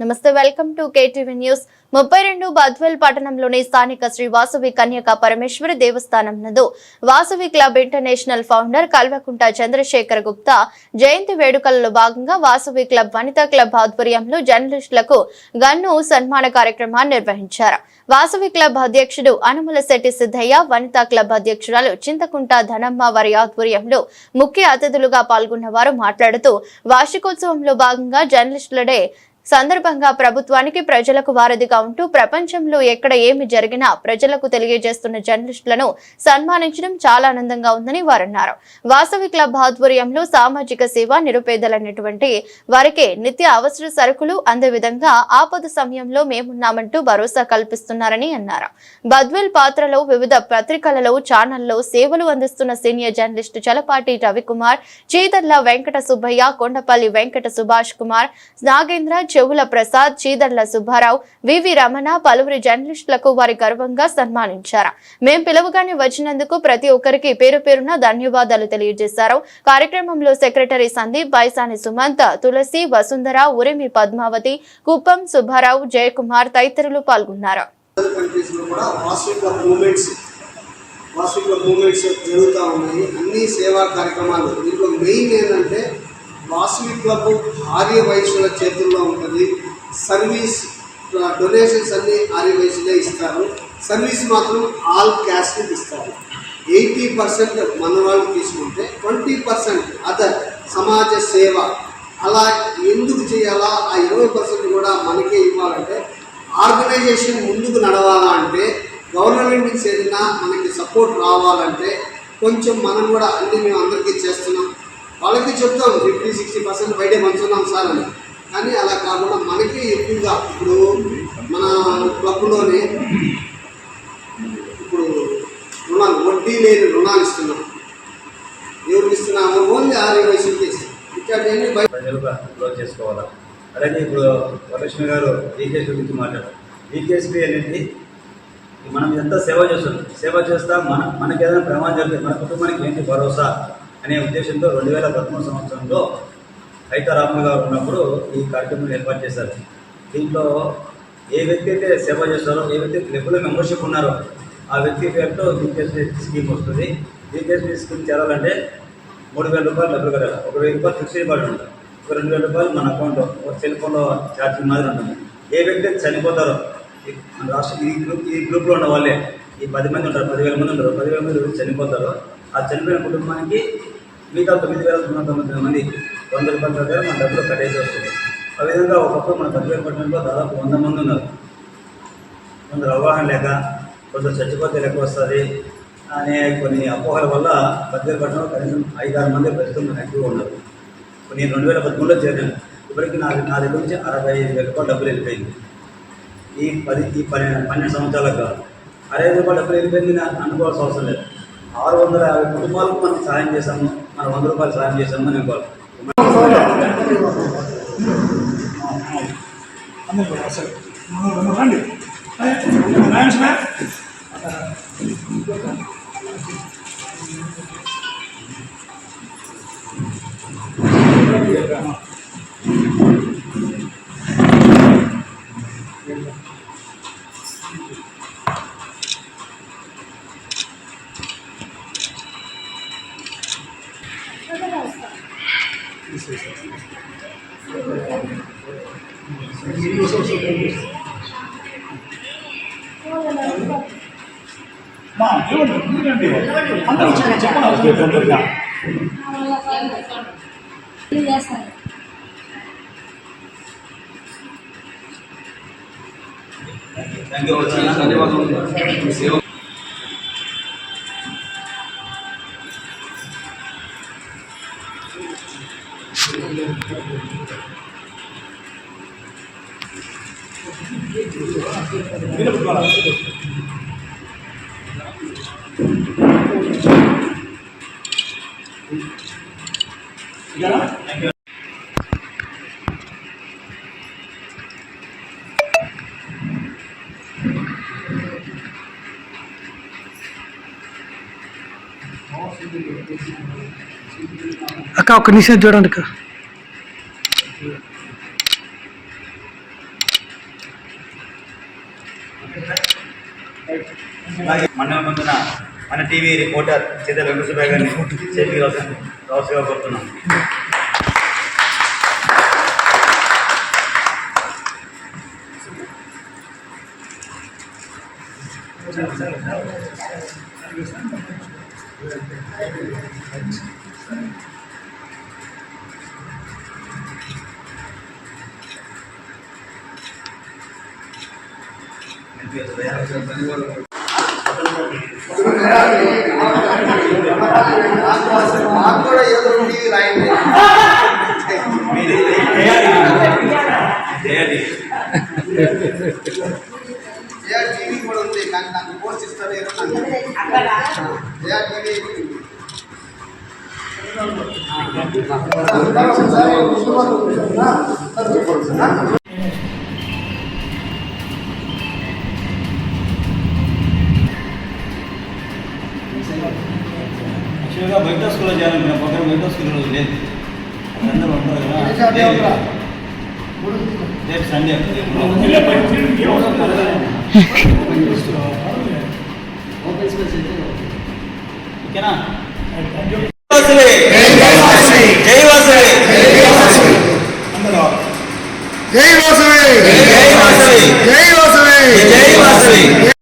నమస్తే welcome to KTV news. ముప్పై రెండు బద్వెల్ పట్టణంలోని స్థానిక శ్రీ వాసవి కన్యక పరమేశ్వరి దేవస్థానం నందు Vasavi club international founder Kalvakunta Chandrashekar Gupta జయంతి వేడుకలలో భాగంగా వాసవి క్లబ్ వనితా క్లబ్ ఆధ్వర్యంలో జర్నలిస్టులకు గన్ను సన్మాన కార్యక్రమాన్ని నిర్వహించారు. వాసవి క్లబ్ అధ్యక్షుడు అనుమల శెట్టి సిద్ధయ్య వనితా క్లబ్ అధ్యక్షురాలు చింతకుంట ధనమ్మ వారి ఆధ్వర్యంలో ముఖ్య అతిథులుగా పాల్గొన్న వారు మాట్లాడుతూ వార్షికోత్సవంలో భాగంగా జర్నలిస్టులడే సందర్భంగా ప్రభుత్వానికి ప్రజలకు వారధిగా ఉంటూ ప్రపంచంలో ఎక్కడ ఏమి జరిగినా ప్రజలకు తెలియజేస్తున్న జర్నలిస్టులను సన్మానించడం చాలా ఆనందంగా ఉందని వారు అన్నారు వాసవి క్లబ్ ఆధ్వర్యంలో సామాజిక సేవ నిరుపేదలైనటువంటి వారికి నిత్య అవసర సరుకులు అందే విధంగా ఆపద సమయంలో మేమున్నామంటూ భరోసా కల్పిస్తున్నారని అన్నారు. బద్వెల్ పాత్రలో వివిధ పత్రికలలో ఛానల్లో సేవలు అందిస్తున్న సీనియర్ జర్నలిస్టు చలపాటి రవికుమార్ చీతర్ల వెంకట సుబ్బయ్య కొండపల్లి వెంకట సుభాష్ కుమార్ నాగేంద్ర చెవుల ప్రసాద్ చీదర్ల సుబ్బారావు వివి రమణ పలువురి జర్నలిస్టులకు వారి గర్వంగా సన్మానించారు. మేం పిలవగానే వచ్చినందుకు ప్రతి ఒక్కరికి పేరు పేరున ధన్యవాదాలు తెలియజేశారు. కార్యక్రమంలో సెక్రటరీ సందీప్ బైసాని సుమంత్ తులసి వసుంధర ఉరిమి పద్మావతి కుప్పం సుబ్బారావు జయకుమార్ తదితరులు పాల్గొన్నారు. అదర్ మూమెంట్స్ జరుగుతూ ఉన్నాయి. అన్ని సేవా కార్యక్రమాలు. దీంట్లో మెయిన్ ఏంటంటే వాసవి క్లబ్ ఆర్య వయసుల చేతుల్లో ఉంటుంది. సర్వీస్ డొనేషన్స్ అన్ని ఆర్య వయసులే ఇస్తారు. సర్వీస్ మాత్రం ఆల్ క్యాష్కి ఇస్తారు. ఎయిటీ పర్సెంట్ మన వాళ్ళు తీసుకుంటే ట్వంటీ పర్సెంట్ అదర్ సమాజ సేవ. అలా ఎందుకు చేయాలా? ఆ ఇరవై పర్సెంట్ కూడా మనకే ఇవ్వాలంటే ఆర్గనైజేషన్ ముందుకు నడవాలా అంటే గవర్నమెంట్కి చెందిన మనకి సపోర్ట్ రావాలంటే కొంచెం మనం కూడా అన్ని మేము అందరికీ చేస్తున్నాం. వాళ్ళకి చెప్తాం ఫిఫ్టీ సిక్స్టీ పర్సెంట్ బయటే మంచున్నాం సార్ అని. కానీ అలా కాకుండా మనకి ఎక్కువగా ఇప్పుడు మన క్లబ్లోనే ఇప్పుడు రుణాలు వడ్డీ లేని రుణాలు ఇస్తున్నాం. ఎవరికి ఇస్తున్నాము ఓన్లీ ఆరు వయసులకి ఇస్తాం బయట క్లోజ్ చేసుకోవాలా? అలాగే ఇప్పుడు వరలక్ష్మి గారు ఈకేఎస్పీ గురించి మాట్లాడారు. డీకేఎస్పీ అనేది మనం ఎంత సేవ చేస్తున్నాం? సేవ చేస్తా మన మనకి ఏదైనా ప్రమాదం జరిగితే మన కుటుంబానికి ఏంటి భరోసా? అనే ఉద్దేశంతో రెండు వేల పదమూడు సంవత్సరంలో హైతారామ గారు ఉన్నప్పుడు ఈ కార్యక్రమం ఏర్పాటు చేశారు. దీంట్లో ఏ వ్యక్తి అయితే సేవ చేస్తారో ఏ వ్యక్తి రెగ్యులర్ మెంబర్షిప్ ఉన్నారో ఆ వ్యక్తి పేరుతో జీకేఎస్పీ స్కీమ్ వస్తుంది. జీకేఎస్పీ స్కీమ్ చేరాలంటే మూడు వేల రూపాయలు డబ్బులు కట్టాలి. ఒక వెయ్యి రూపాయలు ఫిక్స్డ్ డిపాజిట్ ఉంటుంది ఒక రెండు వేల రూపాయలు మన అకౌంట్ ఒక సెల్ ఫోన్లో ఛార్జింగ్ మాదిరి ఉంటుంది. ఏ వ్యక్తి అయితే చనిపోతారో ఈ- మన రాష్ట్ర ఈ గ్రూప్ ఈ గ్రూప్లో ఉన్న వాళ్ళే ఈ పది మంది ఉంటారు పదివేల మంది ఉంటారు. పదివేల మంది ఎవరు చనిపోతారో ఆ చనిపోయిన కుటుంబానికి మిగతా తొమ్మిది వేల తొమ్మిది వందల తొమ్మిది మంది వంద రూపాయల దగ్గర మన డబ్బులు కట్టేసి వస్తుంది. ఆ విధంగా ఒకప్పుడు మన పదివేల పట్టణంలో దాదాపు వంద మంది ఉన్నారు. కొందరు అవగాహన లేక కొందరు చచ్చిపోతే లెక్క వస్తుంది అనే కొన్ని అపోహల వల్ల పద్దెనిమిది పట్టణంలో కనీసం ఐదారు మంది ప్రస్తుతం యాక్టివ్గా ఉన్నారు నేను రెండు వేల పదమూడులో చేరాను. ఇప్పటికి నా నా దగ్గర నుంచి అరవై ఐదు వేల రూపాయలు డబ్బులు వెళ్ళిపోయింది. ఈ పది ఈ పన్నెండు పన్నెండు సంవత్సరాలకు కాదు. అరవై ఐదు రూపాయలు డబ్బులు వెళ్ళిపోయింది అనుకోవాల్సిన అవసరం లేదు. ఆరు వందల యాభై కుటుంబాలకు మనం సహాయం చేశాము. మనం వంద రూపాయలు సాయం చేశాము అని అనుకోవాలి రండి మా ఇవ్వండి అందరూ చెప్పండి చెప్పండి తొందరగా చేస్తాను థ్యాంక్ యూ ధన్యవాదాలు. అక్క ఒక్క నిమిషం చూడండి అక్క అలాగే మన ముందున మన టీవీ రిపోర్టర్ సీత వెంకటసుబ్బయ్య గారిని చేతికి రాసుగా కోరుతున్నాం. మాకు కూడా ఏదో టీవీ రాయండి మీది చేయాలి చేయాలి జయా టీవీ కూడా ఉంది కానీ నాకు పోస్ట్ ఇస్తారో ఏదో నాకు జయా టీవీ యాక్చువల్గా లేదు. అందరూ ఉంటారు కదా. రేపు సండే ఓకేనా? Thank you.